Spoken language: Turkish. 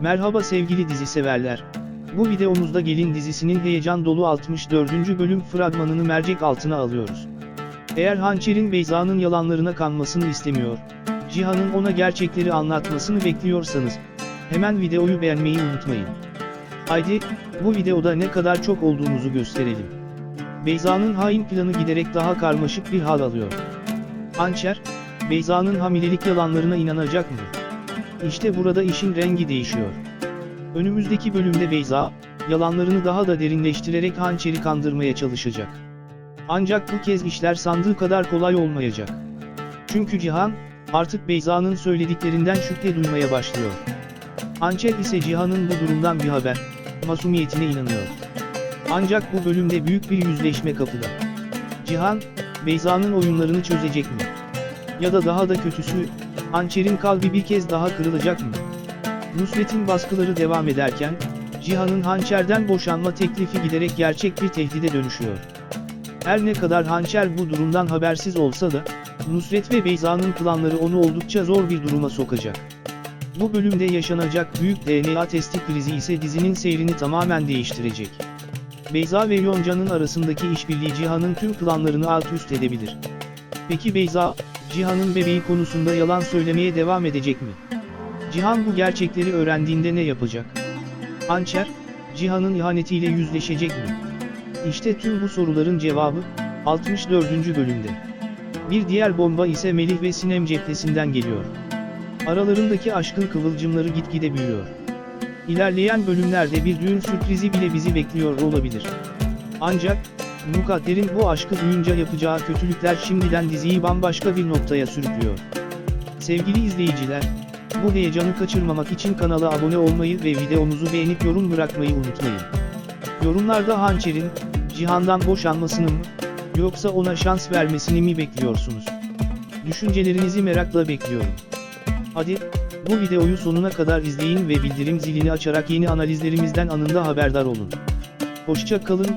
Merhaba sevgili dizi severler. Bu videomuzda Gelin dizisinin heyecan dolu 64. bölüm fragmanını mercek altına alıyoruz. Eğer Hançer'in Beyza'nın yalanlarına kanmasını istemiyor, Cihan'ın ona gerçekleri anlatmasını bekliyorsanız, hemen videoyu beğenmeyi unutmayın. Haydi, bu videoda ne kadar çok olduğumuzu gösterelim. Beyza'nın hain planı giderek daha karmaşık bir hal alıyor. Hançer, Beyza'nın hamilelik yalanlarına inanacak mı? İşte burada işin rengi değişiyor. Önümüzdeki bölümde Beyza, yalanlarını daha da derinleştirerek hançeri kandırmaya çalışacak. Ancak bu kez işler sandığı kadar kolay olmayacak. Çünkü Cihan, artık Beyza'nın söylediklerinden şüphe duymaya başlıyor. Hançer ise Cihan'ın bu durumdan bir haber, masumiyetine inanıyor. Ancak bu bölümde büyük bir yüzleşme kapıda. Cihan, Beyza'nın oyunlarını çözecek mi? Ya da daha da kötüsü, Hançer'in kalbi bir kez daha kırılacak mı? Nusret'in baskıları devam ederken, Cihan'ın Hançer'den boşanma teklifi giderek gerçek bir tehdide dönüşüyor. Her ne kadar Hançer bu durumdan habersiz olsa da, Nusret ve Beyza'nın planları onu oldukça zor bir duruma sokacak. Bu bölümde yaşanacak büyük DNA testi krizi ise dizinin seyrini tamamen değiştirecek. Beyza ve Yonca'nın arasındaki işbirliği Cihan'ın tüm planlarını alt üst edebilir. Peki Beyza, Cihan'ın bebeği konusunda yalan söylemeye devam edecek mi? Cihan bu gerçekleri öğrendiğinde ne yapacak? Hançer, Cihan'ın ihanetiyle yüzleşecek mi? İşte tüm bu soruların cevabı, 64. bölümde. Bir diğer bomba ise Melih ve Sinem cephesinden geliyor. Aralarındaki aşkın kıvılcımları gitgide büyüyor. İlerleyen bölümlerde bir düğün sürprizi bile bizi bekliyor olabilir. Ancak, Mukadder'in bu aşkı duyunca yapacağı kötülükler şimdiden diziyi bambaşka bir noktaya sürüklüyor. Sevgili izleyiciler, bu heyecanı kaçırmamak için kanala abone olmayı ve videomuzu beğenip yorum bırakmayı unutmayın. Yorumlarda Hançer'in, Cihan'dan boşanmasını mı, yoksa ona şans vermesini mi bekliyorsunuz? Düşüncelerinizi merakla bekliyorum. Hadi, bu videoyu sonuna kadar izleyin ve bildirim zilini açarak yeni analizlerimizden anında haberdar olun. Hoşça kalın,